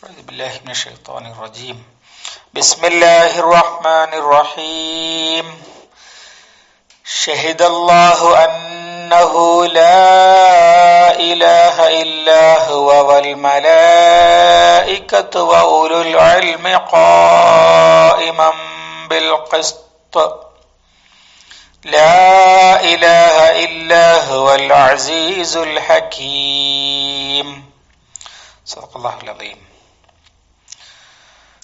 أعوذ بالله من الشيطان الرجيم. بسم الله الرحمن الرحيم. شهد الله أنه لا إله إلا هو والملائكة وأولو العلم قائما بالقسط. لا إله إلا هو العزيز الحكيم. صدق الله العظيم.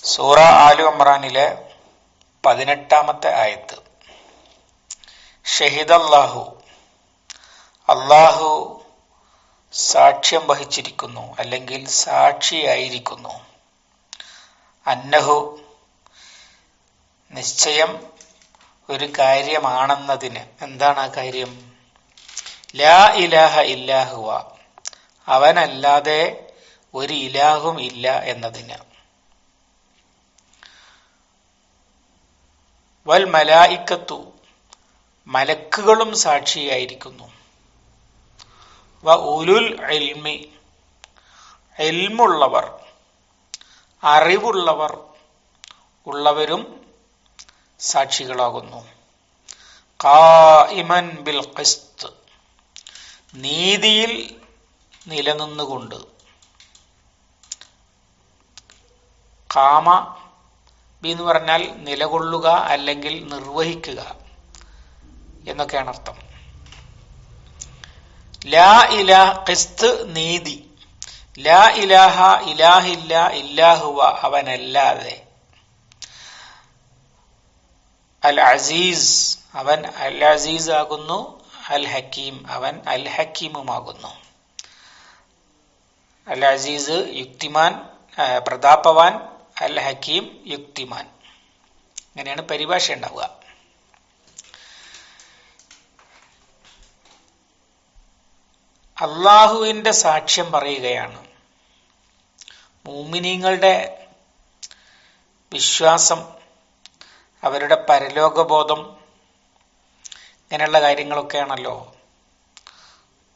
സൂറ ആലു അമ്രാനിലെ പതിനെട്ടാമത്തെ ആയത്ത്. ഷഹിദ് അള്ളാഹു അള്ളാഹു സാക്ഷ്യം വഹിച്ചിരിക്കുന്നു അല്ലെങ്കിൽ സാക്ഷിയായിരിക്കുന്നു. അന്നഹു നിശ്ചയം ഒരു കാര്യമാണെന്നതിന് എന്താണ് ആ കാര്യം? ലാ ഇലാഹ ഇല്ലാഹുവ അവനല്ലാതെ ഒരു ഇലാഹും ഇല്ല എന്നതിന്. വൽ മലായിക്കത്തു മലക്കുകളും സാക്ഷിയായിരിക്കുന്നു. വ ഉലുൽ എൽമി എൽമുള്ളവർ അറിവുള്ളവർ ഉള്ളവരും സാക്ഷികളാകുന്നു. കായിമൻ ബിൽ ഖിസ്ത് നീതിയിൽ നിലനിന്നുകൊണ്ട്. കാമ എന്ന് പറഞ്ഞാൽ നിലകൊള്ളുക അല്ലെങ്കിൽ നിർവഹിക്കുക എന്നൊക്കെയാണ് അർത്ഥം. ലാ ഇലാ ഖിസ്ത് നീതി. ലാ ഇലാഹ ഇലാഹില്ല ഇല്ലാഹുവ അവനല്ലാതെ. അൽ അസീസ് അവൻ അൽ അസീസ് ആകുന്നു അൽ ഹക്കീം അവൻ അൽ ഹക്കീമുമാകുന്നു. അൽ അസീസ് യുക്തിമാൻ പ്രതാപവാൻ അൽ ഹക്കീം യുക്തിമാൻ. അങ്ങനെയാണ് പരിഭാഷ ഉണ്ടാവുക. അള്ളാഹുവിന്റെ സാക്ഷ്യം പറയുകയാണ്. മൂമിനീങ്ങളുടെ വിശ്വാസം അവരുടെ പരലോകബോധം ഇങ്ങനെയുള്ള കാര്യങ്ങളൊക്കെയാണല്ലോ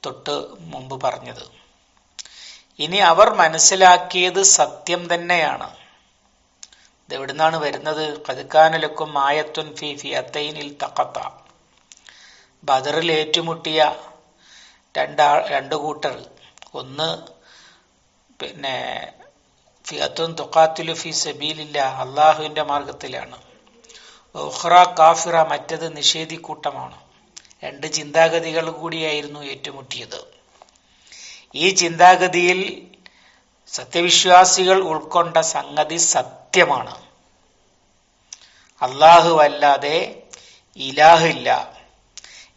തൊട്ട് മുമ്പ് പറഞ്ഞത്. ഇനി അവർ മനസ്സിലാക്കിയത് സത്യം തന്നെയാണ്. ഇത് എവിടുന്നാണ് വരുന്നത് കതുക്കാനലക്കും ആയത്തുൻ ഫി ഫിയത്തൈനിൽ തക്കത്ത ബദറിൽ ഏറ്റുമുട്ടിയ രണ്ടാ രണ്ട് കൂട്ടർ. ഒന്ന് പിന്നെ ഫിയത്തുൻ തുക്കാത്തിലു ഫി സബീലില്ല അള്ളാഹുവിന്റെ മാർഗത്തിലാണ് ഉഹ്റ കാഫിറ മറ്റത് നിഷേധിക്കൂട്ടമാണ്. രണ്ട് ചിന്താഗതികൾ കൂടിയായിരുന്നു ഏറ്റുമുട്ടിയത്. ഈ ചിന്താഗതിയിൽ സത്യവിശ്വാസികൾ ഉൾക്കൊണ്ട സംഗതി സത്യമാണ്. അല്ലാഹു അല്ലാതെ ഇലാഹില്ല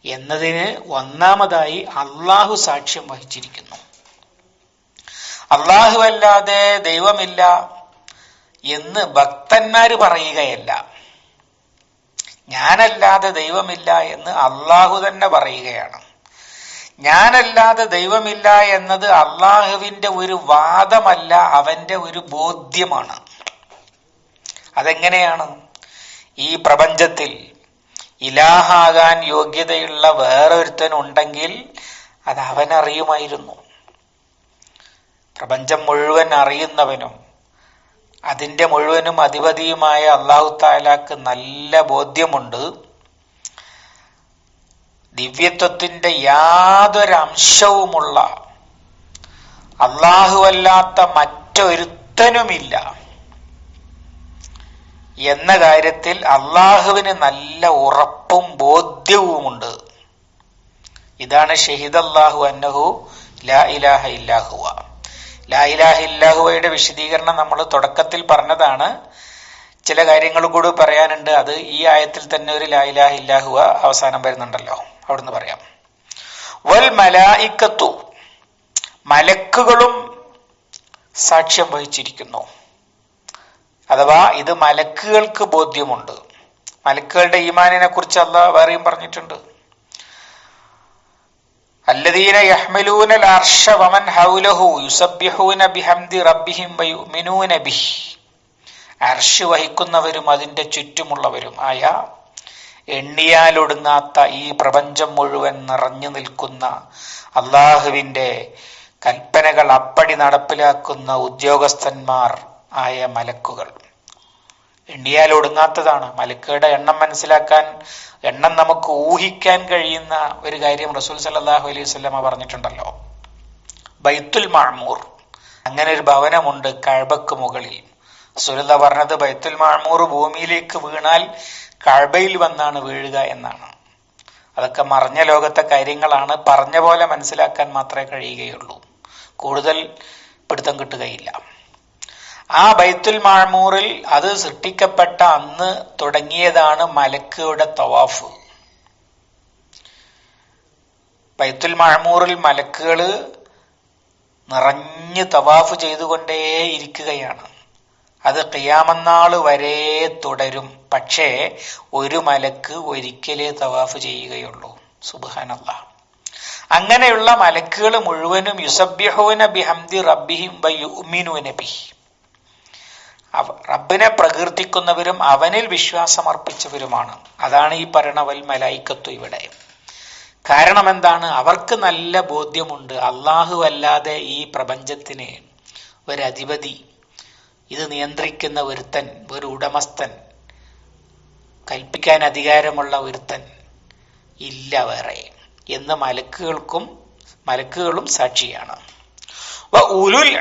എന്നതിന് ഒന്നാമതായി അള്ളാഹു സാക്ഷ്യം വഹിച്ചിരിക്കുന്നു. അള്ളാഹു അല്ലാതെ ദൈവമില്ല എന്ന് ഭക്തന്മാര് പറയുകയല്ല. ഞാനല്ലാതെ ദൈവമില്ല എന്ന് അള്ളാഹു തന്നെ പറയുകയാണ്. ഞാനല്ലാതെ ദൈവമില്ല എന്നത് അള്ളാഹുവിന്റെ ഒരു വാദമല്ല അവന്റെ ഒരു ബോധ്യമാണ്. അതെങ്ങനെയാണ്? ഈ പ്രപഞ്ചത്തിൽ ഇലാഹാകാൻ യോഗ്യതയുള്ള വേറൊരുത്തൻ ഉണ്ടെങ്കിൽ അത് അവനറിയുമായിരുന്നു. പ്രപഞ്ചം മുഴുവൻ അറിയുന്നവനും അതിന്റെ മുഴുവനും അധിപതിയുമായ അള്ളാഹു താലാക്ക് നല്ല ബോധ്യമുണ്ട്. ദിവ്യത്വത്തിന്റെ യാതൊരംശവുമുള്ള അള്ളാഹുവല്ലാത്ത മറ്റൊരുത്തനുമില്ല. എന്ന കാര്യത്തിൽ അള്ളാഹുവിന് നല്ല ഉറപ്പും ബോധ്യവുമുണ്ട്. ഇതാണ് ഷഹീദ് അള്ളാഹു അന്നഹു ലാ ഇലാഹ ഇല്ലാഹുവ ലാ ഇല്ലാഹുവയുടെ വിശദീകരണം നമ്മൾ തുടക്കത്തിൽ പറഞ്ഞതാണ്. ചില കാര്യങ്ങൾ കൂടി പറയാനുണ്ട്. അത് ഈ ആയത്തിൽ തന്നെ ഒരു ലാ ഇല്ലാഹുവ അവസാനം വരുന്നുണ്ടല്ലോ. അവിടുന്ന് പറയാം. വൽ മലായിക്കത്തു മലക്കുകളും സാക്ഷ്യം വഹിച്ചിരിക്കുന്നു. അഥവാ ഇത് മലക്കുകൾക്ക് ബോധ്യമുണ്ട്. മലക്കുകളുടെ ഈമാനിനെ കുറിച്ച് അല്ല വേറെയും പറഞ്ഞിട്ടുണ്ട്. അല്ലദീന യഹ്മിലൂനൽ അർഷ വമൻ ഹൗലഹു യുസബ്യഹൂന ബിഹംദി റബ്ബിഹിം വയുമിനൂന ബിഹി. അർഷ് വഹിക്കുന്നവരും അതിന്റെ ചുറ്റുമുള്ളവരും ആയ എണ്ണിയാലൊടുങ്ങാത്ത ഈ പ്രപഞ്ചം മുഴുവൻ നിറഞ്ഞു നിൽക്കുന്ന അള്ളാഹുവിന്റെ കൽപ്പനകൾ അപ്പടി നടപ്പിലാക്കുന്ന ഉദ്യോഗസ്ഥന്മാർ ആയ മലക്കുകൾ. എണ്ണിയാൽ ഒടുങ്ങാത്തതാണ് മലക്കുകളുടെ എണ്ണം മനസ്സിലാക്കാൻ എണ്ണം നമുക്ക് ഊഹിക്കാൻ കഴിയുന്ന ഒരു കാര്യം റസൂൽ സല്ലാഹു അലൈഹി സ്വലമ പറഞ്ഞിട്ടുണ്ടല്ലോ. ബൈത്തുൽ മാമൂർ അങ്ങനെ ഒരു ഭവനമുണ്ട് കഴബക്ക് മുകളിൽ. സുലത പറഞ്ഞത് ബൈത്തുൽ മാമൂർ ഭൂമിയിലേക്ക് വീണാൽ കഴബയിൽ വന്നാണ് വീഴുക എന്നാണ്. അതൊക്കെ മറഞ്ഞ ലോകത്തെ കാര്യങ്ങളാണ്. പറഞ്ഞ പോലെ മനസ്സിലാക്കാൻ മാത്രമേ കഴിയുകയുള്ളൂ. കൂടുതൽ പിടുത്തം കിട്ടുകയില്ല. ആ ബൈത്തുൽ മാമൂറിൽ അത് സൃഷ്ടിക്കപ്പെട്ട അന്ന് തുടങ്ങിയതാണ് മലക്കുകളുടെ തവാഫ്. ബൈത്തുൽ മാമൂറിൽ മലക്കുകൾ നിറഞ്ഞ് തവാഫ് ചെയ്തുകൊണ്ടേ ഇരിക്കുകയാണ് അത് കിയാമന്നാൾ വരെ തുടരും. പക്ഷേ ഒരു മലക്ക് ഒരിക്കലേ തവാഫ് ചെയ്യുകയുള്ളൂ. സുബാനല്ല അങ്ങനെയുള്ള മലക്കുകൾ മുഴുവനും യുസബ്യഹൂന ബിഹംദി റബ്ബിഹിം ബിഹി. റബ്ബിനെ പ്രകീർത്തിക്കുന്നവരും അവനിൽ വിശ്വാസമർപ്പിച്ചവരുമാണ്. അതാണ് ഈ പറയണവൽ മലായിക്കത്തു ഇവിടെ. കാരണം എന്താണ് അവർക്ക് നല്ല ബോധ്യമുണ്ട്. അള്ളാഹു അല്ലാതെ ഈ പ്രപഞ്ചത്തിന് ഒരധിപതി ഇത് നിയന്ത്രിക്കുന്ന ഒരുത്തൻ ഒരു ഉടമസ്ഥൻ കൽപ്പിക്കാൻ അധികാരമുള്ള ഒരുത്തൻ ഇല്ല വേറെ എന്ന് മലക്കുകൾക്കും മലക്കുകളും സാക്ഷിയാണ്. ഉലുൽ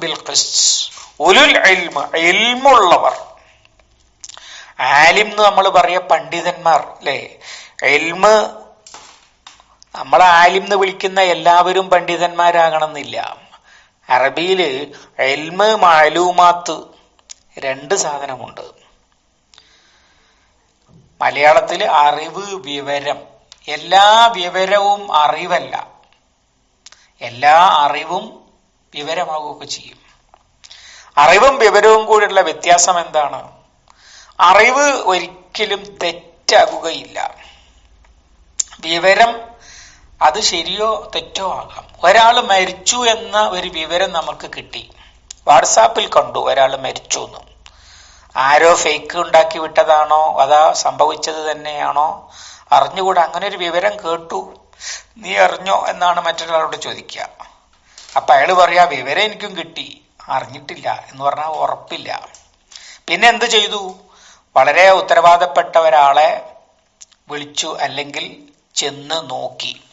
ബിൽ ഉലുൽ ആലിം എന്ന് നമ്മൾ പറയാ പണ്ഡിതന്മാർ അല്ലെ എൽമ് നമ്മളെ ആലിം എന്ന് വിളിക്കുന്ന എല്ലാവരും പണ്ഡിതന്മാരാകണമെന്നില്ല. അറബിയിൽ എൽമ് മാലൂമാത്ത് രണ്ട് സാധനമുണ്ട്. മലയാളത്തിൽ അറിവ് വിവരം. എല്ലാ വിവരവും അറിവല്ല. എല്ലാ അറിവും വിവരമാകുകയൊക്കെ ചെയ്യും. അറിവും വിവരവും കൂടിയുള്ള വ്യത്യാസം എന്താണ്? അറിവ് ഒരിക്കലും തെറ്റാകുകയില്ല. വിവരം അത് ശരിയോ തെറ്റോ ആകാം. ഒരാൾ മരിച്ചു എന്ന ഒരു വിവരം നമുക്ക് കിട്ടി. വാട്സാപ്പിൽ കണ്ടു ഒരാൾ മരിച്ചു എന്ന് ആരോ ഫേക്ക് ഉണ്ടാക്കി വിട്ടതാണോ? അതാ സംഭവിച്ചത് തന്നെയാണോ? അറിഞ്ഞുകൂടെ അങ്ങനെ ഒരു വിവരം കേട്ടു. നീ അറിഞ്ഞോ എന്നാണ് മറ്റൊരാളോട് ചോദിക്കുക. അപ്പൊ അയാൾ പറയാ വിവരം എനിക്കും കിട്ടി. അറിഞ്ഞിട്ടില്ല. എന്ന് പറഞ്ഞാൽ ഉറപ്പില്ല. പിന്നെ എന്ത് ചെയ്തു? വളരെ ഉത്തരവാദപ്പെട്ട ഒരാളെ വിളിച്ചു അല്ലെങ്കിൽ ചെന്ന് നോക്കി.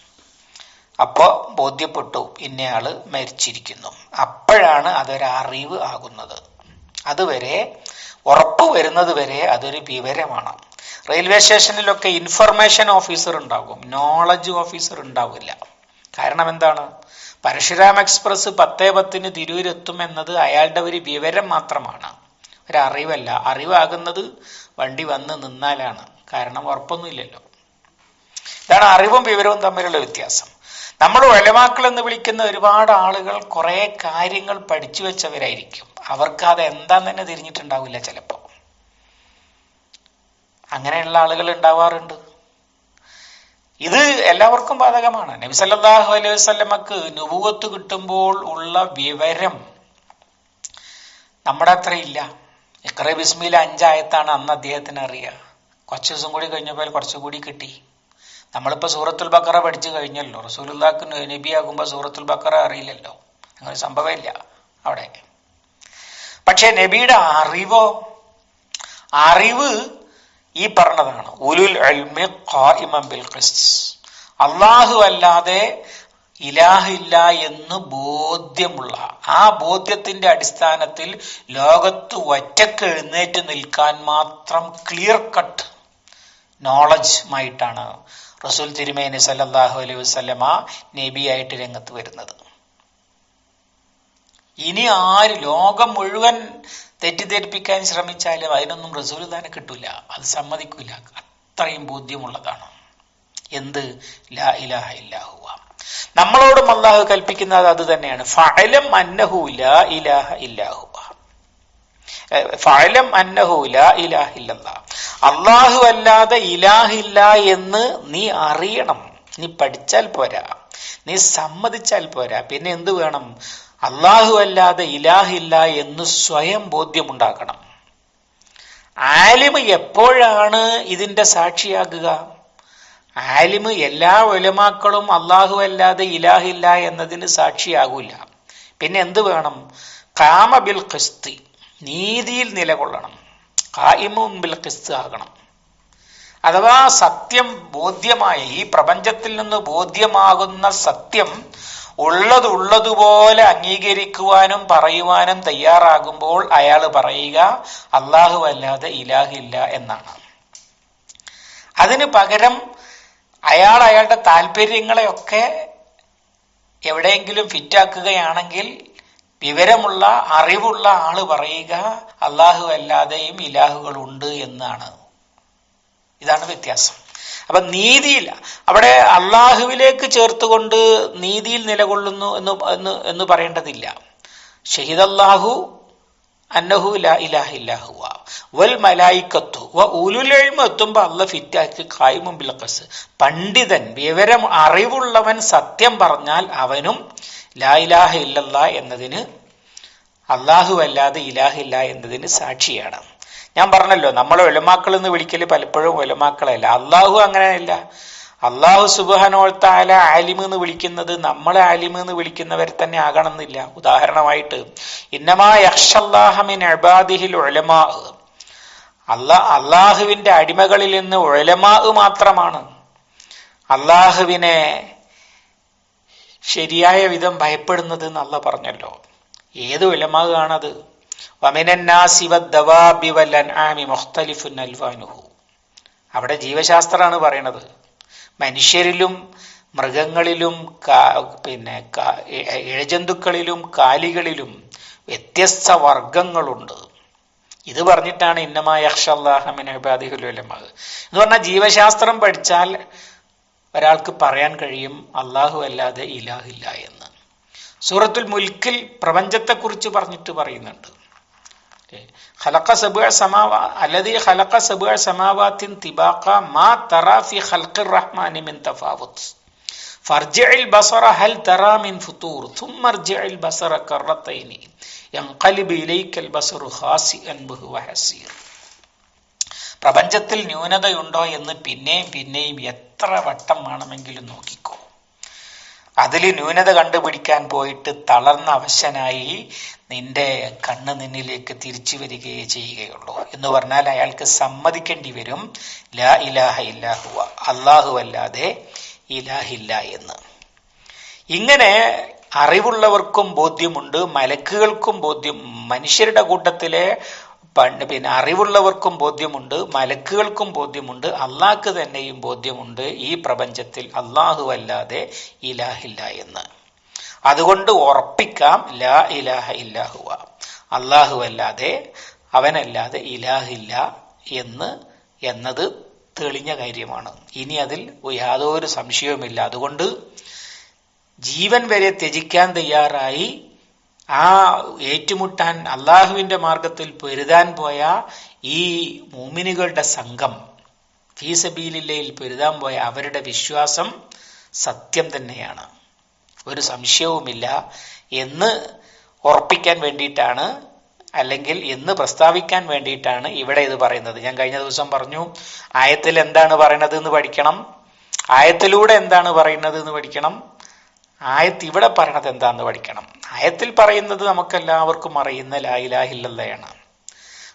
അപ്പോ ബോധ്യപ്പെട്ടു. ഇന്നയാൾ മരിച്ചിരിക്കുന്നു. അപ്പോഴാണ് അതൊരു അറിവ് ആകുന്നത്. അതുവരെ ഉറപ്പ് വരുന്നത് വരെ അതൊരു വിവരമാണ്. റെയിൽവേ സ്റ്റേഷനിലൊക്കെ ഇൻഫർമേഷൻ ഓഫീസർ ഉണ്ടാകും. നോളജ് ഓഫീസർ ഉണ്ടാവില്ല. കാരണം എന്താണ്? പരശുരാം എക്സ്പ്രസ് പത്തേ പത്തിന് തിരൂരെത്തും എന്നത് അയാളുടെ ഒരു വിവരം മാത്രമാണ്. ഒരു അറിവല്ല. അറിവാകുന്നത് വണ്ടി വന്ന് നിന്നാലാണ്. കാരണം ഉറപ്പൊന്നുമില്ലല്ലോ. ഇതാണ് അറിവും വിവരവും തമ്മിലുള്ള വ്യത്യാസം. നമ്മൾ ഒലമാക്കൾ എന്ന് വിളിക്കുന്ന ഒരുപാട് ആളുകൾ കുറെ കാര്യങ്ങൾ പഠിച്ചു വെച്ചവരായിരിക്കും. അവർക്ക് അത് എന്താന്ന് തന്നെ തിരിഞ്ഞിട്ടുണ്ടാവില്ല ചിലപ്പോ. അങ്ങനെയുള്ള ആളുകൾ ഉണ്ടാവാറുണ്ട്. ഇത് എല്ലാവർക്കും ബാധകമാണ്. നബി സല്ലല്ലാഹു അലൈഹി വസ്ലമക്ക് നുപൂവത്ത് കിട്ടുമ്പോൾ ഉള്ള വിവരം നമ്മുടെ അത്ര ഇല്ല. ബിസ്മിയിലെ അഞ്ചായത്താണ് അന്ന് അദ്ദേഹത്തിന് അറിയുക. കുറച്ച് ദിവസം കൂടി കഴിഞ്ഞപ്പോൾ കുറച്ചുകൂടി കിട്ടി. നമ്മളിപ്പോ സൂറത്തുൽ ബക്കറ പഠിച്ചു കഴിഞ്ഞല്ലോ. റസൂലുള്ളാഹിക്ക് നബിയാകുമ്പോൾ സൂറത്തുൽ ബക്കറ അറിയില്ലല്ലോ. അങ്ങനെ സംഭവമില്ല അവിടെ. പക്ഷേ നബിയുടെ അറിവോ? അറിവ് ഈ പറഞ്ഞതാണ്. ഉലുൽ ബിൽ അള്ളാഹു അല്ലാതെ ഇലാഹില്ല എന്ന് ബോധ്യമുള്ള ആ ബോധ്യത്തിന്റെ അടിസ്ഥാനത്തിൽ ലോകത്ത് ഒറ്റയ്ക്ക് എഴുന്നേറ്റ് നിൽക്കാൻ മാത്രം ക്ലിയർ കട്ട് നോളജുമായിട്ടാണ് റസൂൽ തിരുമേനി സല്ലല്ലാഹു അലൈഹി വസല്ലമ നബിയായിട്ട് രംഗത്ത് വരുന്നത്. ഇനി ആര് ലോകം മുഴുവൻ തെറ്റിദ്ധരിപ്പിക്കാൻ ശ്രമിച്ചാലും അതിനൊന്നും റസൂൽ തന്നെ കിട്ടൂല. അത് സമ്മതിക്കൂല. അത്രയും ബോധ്യമുള്ളതാണ്. എന്ത്? ലാ ഇലാഹ ഇല്ലാഹുവ നമ്മളോടും അള്ളാഹു കൽപ്പിക്കുന്നത് അത് തന്നെയാണ്. ഫലം അന്നഹു ലാ ഇലാഹ ഇല്ലാഹുവ ഫഅലം അന്നഹു ലാ ഇലാഹ ഇല്ലല്ലാ. അള്ളാഹു അല്ലാതെ ഇലാഹില്ല എന്ന് നീ അറിയണം. നീ പഠിച്ചാൽ പോരാ. നീ സമ്മതിച്ചാൽ പോരാ. പിന്നെ എന്ത് വേണം? അള്ളാഹു അല്ലാതെ ഇലാഹില്ല എന്ന് സ്വയം ബോധ്യമുണ്ടാക്കണം ആലിമ് എപ്പോഴാണ് ഇതിന്റെ സാക്ഷിയാകുക? ആലിമ് എല്ലാ ഒലമാക്കളും അള്ളാഹു അല്ലാതെ ഇലാഹില്ല എന്നതിന് സാക്ഷിയാകൂല. പിന്നെ എന്ത് വേണം? കാമ ബിൽ ഖിസ്തി. നീതിയിൽ നിലകൊള്ളണം. കായിമും ബിൽ ആകണം. അഥവാ സത്യം ബോധ്യമായി ഈ പ്രപഞ്ചത്തിൽ നിന്ന് ബോധ്യമാകുന്ന സത്യം ഉള്ളതുള്ളതുപോലെ അംഗീകരിക്കുവാനും പറയുവാനും തയ്യാറാകുമ്പോൾ അയാൾ പറയുക അള്ളാഹു അല്ലാതെ ഇലാഹില്ല എന്നാണ്. അതിന് പകരം അയാൾ അയാളുടെ താല്പര്യങ്ങളെയൊക്കെ എവിടെയെങ്കിലും ഫിറ്റാക്കുകയാണെങ്കിൽ വിവരമുള്ള അറിവുള്ള ആൾ പറയുക അള്ളാഹു അല്ലാതെയും ഇലാഹുകൾ ഉണ്ട് എന്നാണ്. ഇതാണ് വ്യത്യാസം. അപ്പൊ നീതിയിൽ അവിടെ അള്ളാഹുവിലേക്ക് ചേർത്തുകൊണ്ട് നീതിയിൽ നിലകൊള്ളുന്നു എന്ന് എന്ന് എന്ന് പറയേണ്ടതില്ല. ഷഹീദ് അള്ളാഹു അന്നഹു ലാ ഇലാഹ ഇല്ലാഹുവ വൽ മലായിക്കത്തു. വ അല്ല ഫിറ്റാക്കി കായ്മും പണ്ഡിതൻ വിവരം അറിവുള്ളവൻ സത്യം പറഞ്ഞാൽ അവനും ലാ ഇലാഹ ഇല്ലല്ല എന്നതിന് അള്ളാഹു അല്ലാതെ ഇലാഹില്ല എന്നതിന് സാക്ഷിയാണ്. ഞാൻ പറഞ്ഞല്ലോ നമ്മൾ ഒലമാക്കൾ എന്ന് വിളിക്കൽ പലപ്പോഴും ഒലമാക്കളല്ല അള്ളാഹു അങ്ങനെയല്ല. അള്ളാഹു സുബാനോൾത്താല ആലിമ് എന്ന് വിളിക്കുന്നത് നമ്മൾ ആലിമ് എന്ന് വിളിക്കുന്നവർ തന്നെ ആകണമെന്നില്ല. ഉദാഹരണമായിട്ട് ഇന്നമാ യക്ഷല്ലാഹമിൻ അബാദിഹിൽ ഒലമാ അള്ളാ അള്ളാഹുവിന്റെ അടിമകളിൽ നിന്ന് ഒലമാ മാത്രമാണ്. അള്ളാഹുവിനെ ശരിയായ വിധം ഭയപ്പെടുന്നത് എന്നല്ല പറഞ്ഞല്ലോ. ഏത് വിലമാകാണത്? അവിടെ ജീവശാസ്ത്രമാണ് പറയണത്. മനുഷ്യരിലും മൃഗങ്ങളിലും പിന്നെ ഇഴജന്തുക്കളിലും കാലികളിലും വ്യത്യസ്ത വർഗങ്ങളുണ്ട് ഇത് പറഞ്ഞിട്ടാണ് ഇന്നമായ അക്ഷല്ലാഹമിനുലമാവ് എന്ന് പറഞ്ഞാൽ ജീവശാസ്ത്രം പഠിച്ചാൽ ഒരാൾക്ക് പറയാൻ കഴിയും അള്ളാഹു അല്ലാതെ ഇലാഹില്ല എന്ന് സൂറത്തുൽ മുൽക്കിൽ പ്രപഞ്ചത്തെക്കുറിച്ച് പറഞ്ഞിട്ട് പറയുന്നുണ്ട് خلق سبع سماوات الذي خلق سبع سماوات طباقا ما ترى في خلق الرحمن من تفاوت فارجع البصر هل ترى من فطور ثم ارجع البصر كرتين ينقلب إليك البصر خاسئا وهو حسير പ്രപഞ്ചത്തിൽ ന്യൂനതയുണ്ടോ എന്ന് പിന്നെയും പിന്നെയും എത്ര വട്ടം വേണമെങ്കിലും നോക്കിക്കോ. അതിൽ ന്യൂനത കണ്ടുപിടിക്കാൻ പോയിട്ട് തളർന്ന അവശനായി നിന്റെ കണ്ണ് നിന്നിലേക്ക് തിരിച്ചു വരികയേ ചെയ്യുകയുള്ളൂ. എന്ന് പറഞ്ഞാൽ അയാൾക്ക് സമ്മതിക്കേണ്ടി വരും. ലാ ഇലാഹ ഇല്ലാഹുവ അള്ളാഹു അല്ലാതെ ഇലാഹില്ല എന്ന്. ഇങ്ങനെ അറിവുള്ളവർക്കും ബോധ്യമുണ്ട്. മലക്കുകൾക്കും ബോധ്യം. മനുഷ്യരുടെ കൂട്ടത്തിലെ പിന്നെ അറിവുള്ളവർക്കും ബോധ്യമുണ്ട് മലക്കുകൾക്കും ബോധ്യമുണ്ട് അള്ളാഹ്ക്ക് തന്നെയും ബോധ്യമുണ്ട്. ഈ പ്രപഞ്ചത്തിൽ അള്ളാഹു അല്ലാതെ ഇലാഹില്ല എന്ന്. അതുകൊണ്ട് ഉറപ്പിക്കാം ലാ ഇലാഹ ഇല്ലാഹുവ അല്ലാതെ അവനല്ലാതെ ഇലാഹില്ല എന്ന് എന്നത് തെളിഞ്ഞ കാര്യമാണ്. ഇനി അതിൽ യാതൊരു സംശയവുമില്ല. അതുകൊണ്ട് ജീവൻ വരെ ത്യജിക്കാൻ തയ്യാറായി ആ ഏറ്റുമുട്ടാൻ അള്ളാഹുവിന്റെ മാർഗത്തിൽ പൊരുതാൻ പോയ ഈ മൂമിനുകളുടെ സംഘം ഫീസബീലില്ലയിൽ പൊരുതാൻ പോയ അവരുടെ വിശ്വാസം സത്യം തന്നെയാണ്. ഒരു സംശയവുമില്ല. എന്ന് ഉറപ്പിക്കാൻ വേണ്ടിയിട്ടാണ് അല്ലെങ്കിൽ എന്ന് പ്രസ്താവിക്കാൻ വേണ്ടിയിട്ടാണ് ഇവിടെ ഇത് പറയുന്നത്. ഞാൻ കഴിഞ്ഞ ദിവസം പറഞ്ഞു ആയത്തിൽ എന്താണ് പറയണത് എന്ന് പഠിക്കണം. ആയത്തിലൂടെ എന്താണ് പറയുന്നത് എന്ന് പഠിക്കണം. ആയത്ത് ഇവിടെ പറയണത് എന്താന്ന് പഠിക്കണം. ആയത്തിൽ പറയുന്നത് നമുക്കെല്ലാവർക്കും അറിയുന്ന ലായിലാഹില്ലയാണ്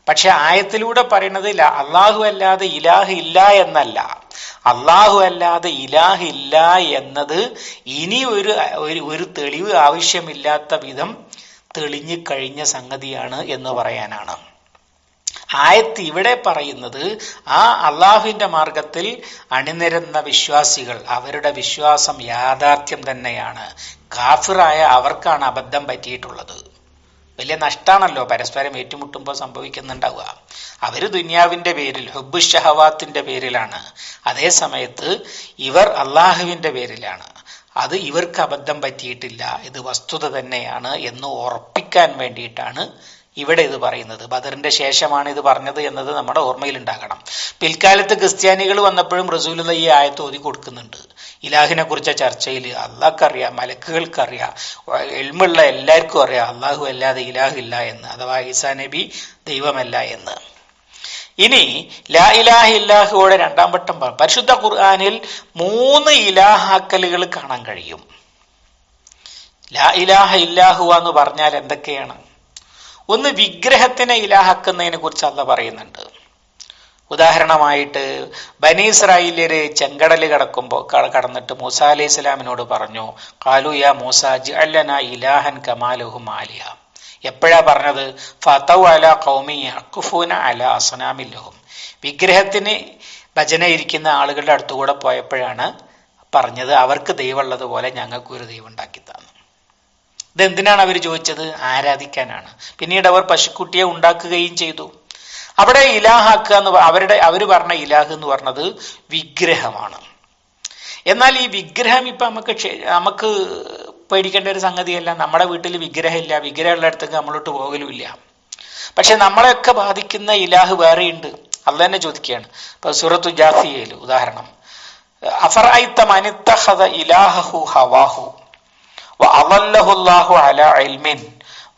പക്ഷെ ആയത്തിലൂടെ പറയുന്നത് അള്ളാഹു അല്ലാതെ ഇലാഹ് ഇല്ല എന്നല്ല. അള്ളാഹു അല്ലാതെ ഇലാഹ് ഇല്ല എന്നത് ഇനി ഒരു ഒരു തെളിവ് ആവശ്യമില്ലാത്ത വിധം തെളിഞ്ഞു കഴിഞ്ഞ സംഗതിയാണ് എന്ന് പറയാനാണ്. ആയത്ത് ഇവിടെ പറയുന്നത് ആ അള്ളാഹുവിന്റെ മാർഗത്തിൽ അണിനിരുന്ന വിശ്വാസികൾ അവരുടെ വിശ്വാസം യാഥാർത്ഥ്യം തന്നെയാണ്. കാഫിറായ അവർക്കാണ് അബദ്ധം പറ്റിയിട്ടുള്ളത്. വലിയ നഷ്ടമാണല്ലോ പരസ്പരം ഏറ്റുമുട്ടുമ്പോൾ സംഭവിക്കുന്നുണ്ടാവുക. അവർ ദുനിയാവിന്റെ പേരിൽ ഹുബു ഷഹവാത്തിന്റെ പേരിലാണ്. അതേ സമയത്ത് ഇവർ അള്ളാഹുവിന്റെ പേരിലാണ്. അത് ഇവർക്ക് അബദ്ധം പറ്റിയിട്ടില്ല. ഇത് വസ്തുത തന്നെയാണ് എന്ന് ഉറപ്പിക്കാൻ വേണ്ടിയിട്ടാണ് ഇവിടെ ഇത് പറയുന്നത്. ബദറിന്റെ ശേഷമാണ് ഇത് പറഞ്ഞത് എന്നത് നമ്മുടെ ഓർമ്മയിൽ ഉണ്ടാകണം പിൽക്കാലത്ത് ക്രിസ്ത്യാനികൾ വന്നപ്പോഴും റസൂലുള്ള ഈ ആയത്ത് ഓതി കൊടുക്കുന്നുണ്ട്. ഇലാഹിനെ കുറിച്ച ചർച്ചയിൽ അള്ളാഹ്ക്കറിയാം മലക്കുകൾക്കറിയാം എൽമുള്ള എല്ലാവർക്കും അറിയാം. അള്ളാഹു അല്ലാതെ ഇലാഹില്ല എന്ന് അഥവാ ഈസാ നബി ദൈവമല്ല എന്ന്. ഇനി ലാ ഇലാഹ ഇല്ലാഹുവോടെ രണ്ടാം വട്ടം പരിശുദ്ധ ഖുർആാനിൽ മൂന്ന് ഇലാഹാക്കലുകൾ കാണാൻ കഴിയും. ലാ ഇലാഹ ഇല്ലാഹുവ എന്ന് പറഞ്ഞാൽ എന്തൊക്കെയാണ്? ഒന്ന് വിഗ്രഹത്തിനെ ഇലാഹാക്കുന്നതിനെ കുറിച്ച് അല്ല പറയുന്നുണ്ട്. ഉദാഹരണമായിട്ട് ബനീസ്രായിലര് ചെങ്കടൽ കടക്കുമ്പോൾ കടന്നിട്ട് മൂസ അലി ഇസ്ലാമിനോട് പറഞ്ഞു കാലു യാ മൂസ ജിഅല്ലന ഇലാഹൻ കമാലുഹു മാലിയ എപ്പോഴാ പറഞ്ഞത്? ഫതൗ അല കൗമി അക്കുഫൂന അല അസനാമില്ലഹും വിഗ്രഹത്തിന് ഭജന ഇരിക്കുന്ന ആളുകളുടെ അടുത്തുകൂടെ പോയപ്പോഴാണ് പറഞ്ഞത് അവർക്ക് ദൈവമുള്ളതുപോലെ ഞങ്ങൾക്ക് ഒരു ദൈവം ഉണ്ടാക്കി തന്നു. ഇതെന്തിനാണ് അവർ ചോദിച്ചത്? ആരാധിക്കാനാണ്. പിന്നീട് അവർ പശുക്കുട്ടിയെ ഉണ്ടാക്കുകയും ചെയ്തു. അവിടെ ഇലാഹാക്കുക എന്ന് അവരുടെ അവർ പറഞ്ഞ ഇലാഹ് എന്ന് പറഞ്ഞത് വിഗ്രഹമാണ്. എന്നാൽ ഈ വിഗ്രഹം ഇപ്പൊ നമുക്ക് നമുക്ക് പേടിക്കേണ്ട ഒരു സംഗതിയല്ല. നമ്മുടെ വീട്ടിൽ വിഗ്രഹമില്ല. വിഗ്രഹമുള്ള അടുത്തേക്ക് നമ്മളോട്ട് പോകലുമില്ല. പക്ഷെ നമ്മളെയൊക്കെ ബാധിക്കുന്ന ഇലാഹ് വേറെയുണ്ട്. അത് തന്നെ ചോദിക്കുകയാണ്. ഇപ്പൊ സൂറത്തു ജാസിയയിൽ ഉദാഹരണം. അഫർ ഐത്ത മനിത്തഹദ ഇലാഹു ഹവാഹു. وأضله الله على علم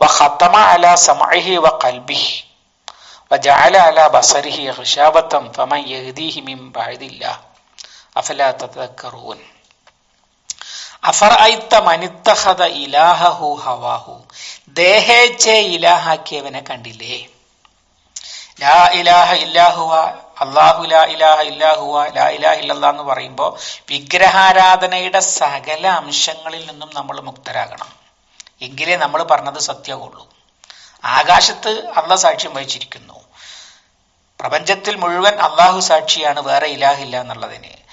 وختم على سمعه وقلبه وجعل على بصره غشاوة فمن يهديه من بعد الله أفلا تذكرون അഫറൈത്ത മനിത്തഹദ ഇലാഹു ഹവാഹു ദേഹേച്ഛെ ഇലാഹാക്കിയവനെ കണ്ടില്ലേ ലാ ഇലാഹ ഇല്ലാഹുവ അള്ളാഹു ലാ ഇലാഹ ഇല്ലാഹുവ ലാ ഇലാഹ ഇല്ലല്ലാ എന്ന് പറയുമ്പോൾ വിഗ്രഹാരാധനയുടെ സകല അംശങ്ങളിൽ നിന്നും നമ്മൾ മുക്തരാകണം. എങ്കിലേ നമ്മൾ പറഞ്ഞത് സത്യമുള്ളൂ ആകാശത്ത് അള്ള സാക്ഷ്യം വഹിച്ചിരിക്കുന്നു. പ്രപഞ്ചത്തിൽ മുഴുവൻ അള്ളാഹു സാക്ഷിയാണ് വേറെ ഇലാഹില്ല എന്നുള്ളതിന്.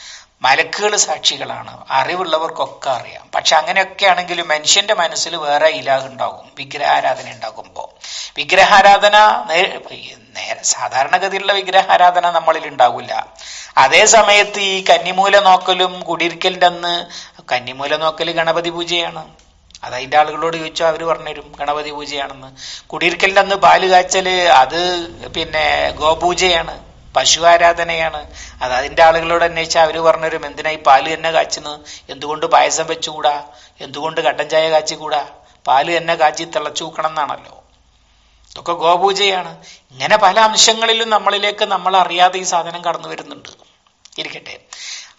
മലക്കുകൾ സാക്ഷികളാണ്. അറിവുള്ളവർക്കൊക്കെ അറിയാം. പക്ഷെ അങ്ങനെയൊക്കെ ആണെങ്കിലും മനുഷ്യന്റെ മനസ്സിൽ വേറെ ഇലാഹുണ്ടാകും വിഗ്രഹാരാധന ഉണ്ടാകുമ്പോൾ. വിഗ്രഹാരാധന സാധാരണഗതിയിലുള്ള വിഗ്രഹാരാധന നമ്മളിൽ ഉണ്ടാവില്ല. അതേ സമയത്ത് ഈ കന്നിമൂല നോക്കലും കുടിയിരിക്കലിന്റെ അന്ന് കന്നിമൂല നോക്കൽ ഗണപതി പൂജയാണ്. അത് അതിന്റെ ആളുകളോട് ചോദിച്ചാൽ അവർ പറഞ്ഞുതരും ഗണപതി പൂജയാണെന്ന്. കുടിയിരിക്കലിന്റെ അന്ന് പാൽ കാച്ചൽ അത് പിന്നെ ഗോപൂജയാണ്. പശു ആരാധനയാണ് അത് അതിന്റെ ആളുകളോട് അന്വേഷിച്ചാൽ അവർ പറഞ്ഞവരും എന്തിനാ ഈ പാൽ തന്നെ കാച്ചുന്നത് എന്തുകൊണ്ട് പായസം വെച്ചുകൂടാ? എന്തുകൊണ്ട് കട്ടൻ ചായ കാച്ചിക്കൂടാ? പാൽ തന്നെ കാച്ചി തിളച്ചു വെക്കണം എന്നാണല്ലോ ഇതൊക്കെ ഗോപൂജയാണ്. ഇങ്ങനെ പല അംശങ്ങളിലും നമ്മളിലേക്ക് നമ്മൾ അറിയാതെ ഈ സാധനം കടന്നു വരുന്നുണ്ട് ഇരിക്കട്ടെ.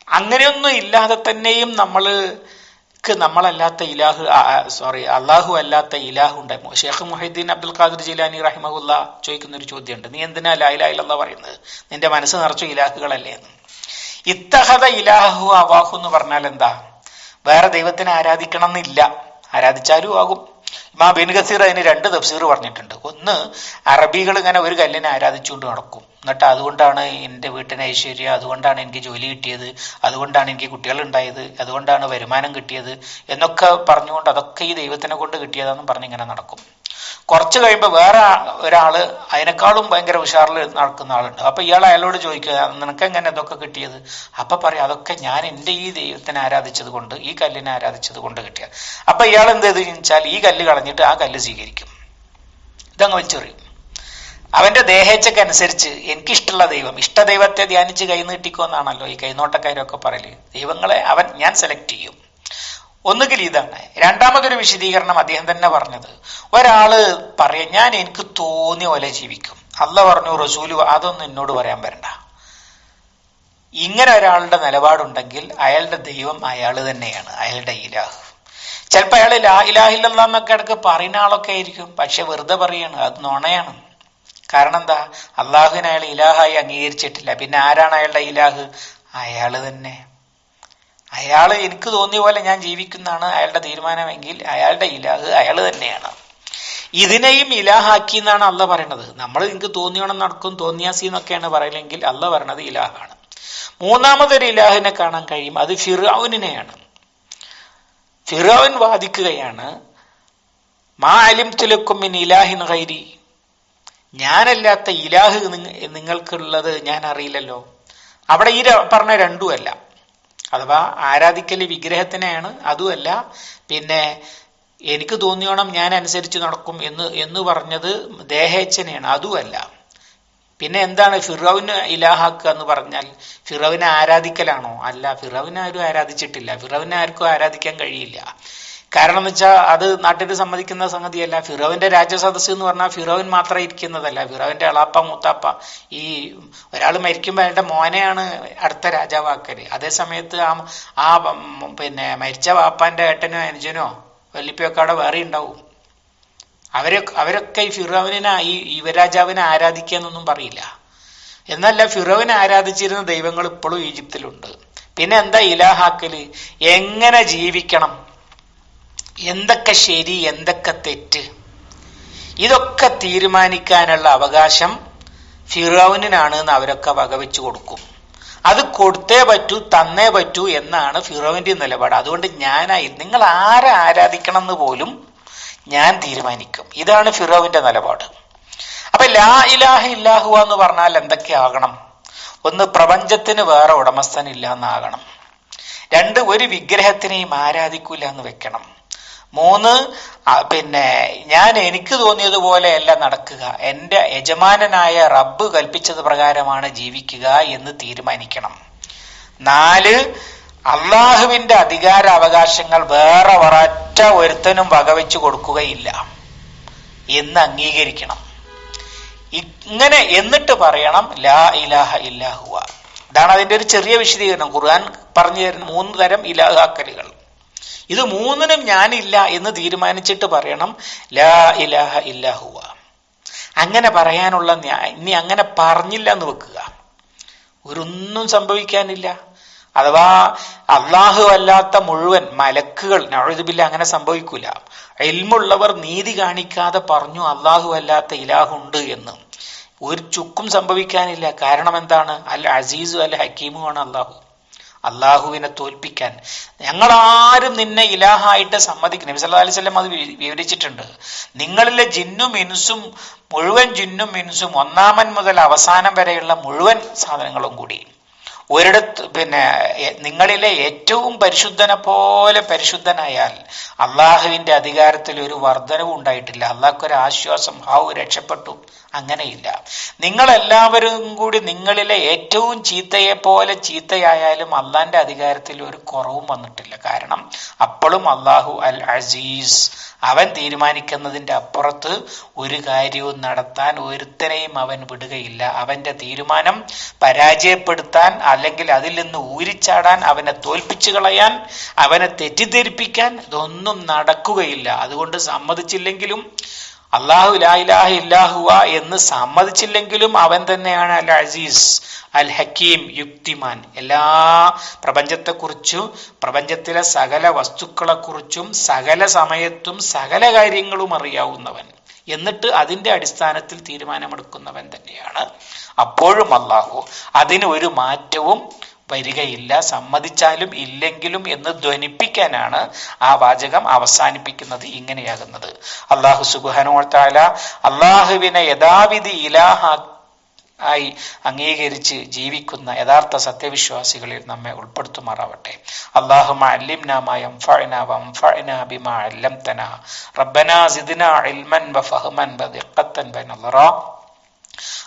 അങ്ങനെയൊന്നും ഇല്ലാതെ തന്നെയും നമ്മൾക്ക് നമ്മളല്ലാത്ത ഇലാഹ് സോറി അള്ളാഹു അല്ലാത്ത ഇലാഹു ഉണ്ട് Sheikh Muhiyuddin Abdul Qadir Jilani റഹിമഹുല്ല ചോദിക്കുന്ന ഒരു ചോദ്യമുണ്ട്. നീ എന്തിനാ ലായിലാ ഇല്ലല്ലാ പറയുന്നത്? നിന്റെ മനസ്സ് നിറച്ച ഇലാഹുകളല്ലേ എന്ന്. ഇത്തഹദ ഇലാഹു അവാഹു എന്ന് പറഞ്ഞാൽ എന്താ? വേറെ ദൈവത്തിനെ ആരാധിക്കണം എന്നില്ല ആരാധിച്ചാലും ആകും. ഇമാ ബിൻ ഗസീർ അതിന് രണ്ട് തഫ്സീർ പറഞ്ഞിട്ടുണ്ട്. ഒന്ന് അറബികൾ ഇങ്ങനെ ഒരു കല്ലിനെ ആരാധിച്ചുകൊണ്ട് നടക്കും. എന്നിട്ട് അതുകൊണ്ടാണ് എന്റെ വീട്ടിന് ഐശ്വര്യം അതുകൊണ്ടാണ് എനിക്ക് ജോലി കിട്ടിയത് അതുകൊണ്ടാണ് എനിക്ക് കുട്ടികൾ ഉണ്ടായത് അതുകൊണ്ടാണ് വരുമാനം കിട്ടിയത് എന്നൊക്കെ പറഞ്ഞുകൊണ്ട് അതൊക്കെ ഈ ദൈവത്തിനെ കൊണ്ട് കിട്ടിയതാണെന്ന് പറഞ്ഞിങ്ങനെ നടക്കും. കുറച്ച് കഴിയുമ്പോൾ വേറെ ഒരാൾ അതിനേക്കാളും ഭയങ്കര ഉഷാറിൽ നടക്കുന്ന ആളുണ്ട്. അപ്പൊ ഇയാൾ അയാളോട് ചോദിക്കുക നിനക്ക് എങ്ങനെ അതൊക്കെ കിട്ടിയത്? അപ്പൊ പറയും അതൊക്കെ ഞാൻ എന്റെ ഈ ദൈവത്തിനെ ആരാധിച്ചത് കൊണ്ട് ഈ കല്ലിനെ ആരാധിച്ചത് കൊണ്ട് കിട്ടിയത്. അപ്പൊ ഇയാൾ എന്ത് ചെയ്ത്? ഈ കല്ല് കളഞ്ഞിട്ട് ആ കല്ല് സ്വീകരിക്കും. ഇതങ്ങ് വലിച്ചെറിയും. അവന്റെ ദേഹേച്ഛക്ക് അനുസരിച്ച് എനിക്കിഷ്ടമുള്ള ദൈവം. ഇഷ്ട ദൈവത്തെ ധ്യാനിച്ച് കൈനീട്ടിക്കോന്നാണല്ലോ ഈ കൈനോട്ടക്കാരൊക്കെ പറയൽ. ദൈവങ്ങളെ അവൻ ഞാൻ സെലക്ട് ചെയ്യും. ഒന്നുകിൽ ഇതാണ്. രണ്ടാമതൊരു വിശദീകരണം അദ്ദേഹം തന്നെ പറഞ്ഞത്. ഒരാൾ പറയാം ഞാൻ എനിക്ക് തോന്നിയ പോലെ ജീവിക്കും. അല്ല പറഞ്ഞു റസൂലു അതൊന്നും എന്നോട് പറയാൻ വരണ്ട. ഇങ്ങനെ ഒരാളുടെ നിലപാടുണ്ടെങ്കിൽ അയാളുടെ ദൈവം അയാൾ തന്നെയാണ് അയാളുടെ ഇലാഹ്. ചിലപ്പോൾ അയാൾ ലാ ഇലാഹില്ലെന്നൊക്കെ ഇടയ്ക്ക് പറയുന്ന ആളൊക്കെ ആയിരിക്കും. പക്ഷെ വെറുതെ പറയാണ് അത് നുണയാണ്. കാരണം എന്താ? അള്ളാഹുവിനെ അയാൾ ഇലാഹായി അംഗീകരിച്ചിട്ടില്ല. പിന്നെ ആരാണ് അയാളുടെ ഇലാഹ്? അയാൾ തന്നെ. അയാൾ എനിക്ക് തോന്നിയ പോലെ ഞാൻ ജീവിക്കുന്നതാണ് അയാളുടെ തീരുമാനമെങ്കിൽ അയാളുടെ ഇലാഹ് അയാൾ തന്നെയാണ്. ഇതിനെയും ഇലാഹാക്കി എന്നാണ് അല്ല പറയണത് നമ്മൾ എനിക്ക് തോന്നിയോണം നടക്കും തോന്നിയാസി എന്നൊക്കെയാണ് പറയലെങ്കിൽ അല്ല പറയണത് ഇലാഹാണ്. മൂന്നാമതൊരു ഇലാഹിനെ കാണാൻ കഴിയും. അത് ഫിറൌനെയാണ് ഫിറൌൻ വാദിക്കുകയാണ് മാ അലിം തുലക്കും ഇലാഹിൻ ഗൈരി. ഞാനല്ലാത്ത ഇലാഹ് നിങ്ങ- നിങ്ങൾക്കുള്ളത് ഞാൻ അറിയില്ലല്ലോ അവിടെ ഈ പറഞ്ഞ രണ്ടുമല്ല. അഥവാ ആരാധിക്കൽ വിഗ്രഹത്തിനെയാണ് അതുമല്ല പിന്നെ എനിക്ക് തോന്നിയോണം ഞാൻ അനുസരിച്ച് നടക്കും എന്ന് എന്ന് പറഞ്ഞത് ദേഹേച്ഛനെയാണ് അതുമല്ല. പിന്നെ എന്താണ് ഫിറോവിന് ഇലാഹാക്കുക എന്ന് പറഞ്ഞാൽ ഫിറോവിനെ ആരാധിക്കലാണോ? അല്ല ഫിറോവിനെ ആരും ആരാധിച്ചിട്ടില്ല. ഫിറോവിനെ ആർക്കും ആരാധിക്കാൻ കഴിയില്ല. കാരണം എന്ന് വെച്ചാൽ അത് നാട്ടിൽ സമ്മതിക്കുന്ന സംഗതിയല്ല. ഫിറോവിന്റെ രാജ്യസദസ് എന്ന് പറഞ്ഞാൽ ഫിറോവിൻ മാത്രം ഇരിക്കുന്നതല്ല. ഫിറോവിന്റെ അളാപ്പ മൂത്താപ്പ ഈ ഒരാൾ മരിക്കുമ്പോൾ അയാളുടെ മോനെയാണ് അടുത്ത രാജാവാക്കൽ. അതേ സമയത്ത് ആ ആ പിന്നെ മരിച്ച വാപ്പാന്റെ ഏട്ടനോ അനുജനോ വല്ലിപ്പയൊക്കെ അവിടെ വേറെ ഉണ്ടാവും. അവരെ അവരൊക്കെ ഈ ഫിറോവിനെ ഈ യുവരാജാവിനെ ആരാധിക്കുക എന്നൊന്നും പറയില്ല. എന്നല്ല ഫിറോവിനെ ആരാധിച്ചിരുന്ന ദൈവങ്ങൾ ഇപ്പോഴും ഈജിപ്തിലുണ്ട്. പിന്നെ എന്താ ഇലാഹാക്കൽ? എങ്ങനെ ജീവിക്കണം? എന്തൊക്കെ ശരി എന്തൊക്കെ തെറ്റ്? ഇതൊക്കെ തീരുമാനിക്കാനുള്ള അവകാശം ഫിറോവിനാണ് എന്ന് അവരൊക്കെ വകവെച്ചു കൊടുക്കും. അത് കൊടുത്തേ പറ്റൂ തന്നേ പറ്റൂ എന്നാണ് ഫിറോവിന്റെ നിലപാട്. അതുകൊണ്ട് ഞാനായി നിങ്ങൾ ആരെ ആരാധിക്കണം എന്ന് പോലും ഞാൻ തീരുമാനിക്കും. ഇതാണ് ഫിറോവിന്റെ നിലപാട്. അപ്പൊ ലാ ഇലാഹ ഇല്ലാഹുവ എന്ന് പറഞ്ഞാൽ എന്തൊക്കെയാകണം ഒന്ന് പ്രപഞ്ചത്തിന് വേറെ ഉടമസ്ഥനില്ല എന്നാകണം. രണ്ട് ഒരു വിഗ്രഹത്തിനെയും ആരാധിക്കൂല എന്ന് വെക്കണം. മൂന്ന് പിന്നെ ഞാൻ എനിക്ക് തോന്നിയതുപോലെയല്ല നടക്കുക. എന്റെ യജമാനനായ റബ്ബ് കൽപ്പിച്ചത് പ്രകാരമാണ് ജീവിക്കുക എന്ന് തീരുമാനിക്കണം. നാല് അള്ളാഹുവിന്റെ അധികാര അവകാശങ്ങൾ വേറെ ഒരൊറ്റ ഒരുത്തനും വകവെച്ചു കൊടുക്കുകയില്ല. എന്ന് അംഗീകരിക്കണം. ഇങ്ങനെ എന്നിട്ട് പറയണം ലാ ഇലാഹ ഇല്ലാഹുവ. ഇതാണ് അതിന്റെ ഒരു ചെറിയ വിശദീകരണം. ഖുർആൻ പറഞ്ഞു തരുന്ന മൂന്ന് തരം ഇലാഹാക്കലുകൾ. ഇത് മൂന്നിനും ഞാനില്ല എന്ന് തീരുമാനിച്ചിട്ട് പറയണം ലാ ഇലാഹ ഇല്ലാഹുവ അങ്ങനെ പറയാനുള്ള ഇനി അങ്ങനെ പറഞ്ഞില്ല എന്ന് വെക്കുക. ഒരൊന്നും സംഭവിക്കാനില്ല. അഥവാ അള്ളാഹു അല്ലാത്ത മുഴുവൻ മലക്കുകൾ നഴുതുബില്ല അങ്ങനെ സംഭവിക്കൂല. എൽമുള്ളവർ നീതി കാണിക്കാതെ പറഞ്ഞു അള്ളാഹു അല്ലാത്ത ഇലാഹുണ്ട് എന്ന്. ഒരു ചുക്കും സംഭവിക്കാനില്ല. കാരണം എന്താണ്? അൽ അസീസു അൽ ഹക്കീമുമാണ് അള്ളാഹു അള്ളാഹുവിനെ തോൽപ്പിക്കാൻ. ഞങ്ങളാരും നിന്നെ ഇലാഹായിട്ട് സമ്മതിക്കും നബി സല്ലാ അലൈഹി വസല്ലം അത് വിവരിച്ചിട്ടുണ്ട്. നിങ്ങളിലെ ജിന്നും ഇൻസും മുഴുവൻ ജിന്നും ഇൻസും ഒന്നാമൻ മുതൽ അവസാനം വരെയുള്ള മുഴുവൻ സാധനങ്ങളും കൂടി. ഒരിടത്ത് പിന്നെ നിങ്ങളിലെ ഏറ്റവും പരിശുദ്ധനെ പോലെ പരിശുദ്ധനായാൽ അള്ളാഹുവിന്റെ അധികാരത്തിൽ ഒരു വർധനവും ഉണ്ടായിട്ടില്ല. അള്ളാഹ്ക്കൊരു ആശ്വാസം ഹാവ് രക്ഷപ്പെട്ടു. അങ്ങനെയില്ല. നിങ്ങളെല്ലാവരും കൂടി നിങ്ങളിലെ ഏറ്റവും ചീത്തയെ പോലെ ചീത്തയായാലും അള്ളാന്റെ അധികാരത്തിൽ ഒരു കുറവും വന്നിട്ടില്ല. കാരണം അപ്പോഴും അള്ളാഹു അൽ അസീസ് അവൻ തീരുമാനിക്കുന്നതിന്റെ അപ്പുറത്ത് ഒരു കാര്യവും നടത്താൻ ഒരുത്തനെയും അവൻ വിടുകയില്ല. അവന്റെ തീരുമാനം പരാജയപ്പെടുത്താൻ അല്ലെങ്കിൽ അതിൽ നിന്ന് ഊരിച്ചാടാൻ അവനെ തോൽപ്പിച്ചു കളയാൻ അവനെ തെറ്റിദ്ധരിപ്പിക്കാൻ ഇതൊന്നും നടക്കുകയില്ല. അതുകൊണ്ട് സമ്മതിച്ചില്ലെങ്കിലും അള്ളാഹു ലായിലാഹ ഇല്ലാഹുവ എന്ന് സമ്മതിച്ചില്ലെങ്കിലും അവൻ തന്നെയാണ് അൽ അസീസ് അൽ ഹക്കീം യുക്തിമാൻ. എല്ലാ പ്രപഞ്ചത്തെക്കുറിച്ചും പ്രപഞ്ചത്തിലെ സകല വസ്തുക്കളെക്കുറിച്ചും സകല സമയത്തും സകല കാര്യങ്ങളും അറിയാവുന്നവൻ. എന്നിട്ട് അതിന്റെ അടിസ്ഥാനത്തിൽ തീരുമാനമെടുക്കുന്നവൻ തന്നെയാണ്. അപ്പോഴും അള്ളാഹു അതിന് ഒരു മാറ്റവും വരികയില്ല സമ്മതിച്ചാലും ഇല്ലെങ്കിലും എന്ന് ധ്വനിപ്പിക്കാനാണ് ആ വാചകം അവസാനിപ്പിക്കുന്നത് ഇങ്ങനെയാകുന്നത്. അള്ളാഹു സുബുഹനോത്താല അള്ളാഹുവിനെ യഥാവിധി ഇലാഹ ആയി അംഗീകരിച്ച് ജീവിക്കുന്ന യഥാർത്ഥ സത്യവിശ്വാസികളിൽ നമ്മെ ഉൾപ്പെടുത്തുമാറാവട്ടെ. അള്ളാഹു അല്ലിംന മയം വം ഇൽമൻ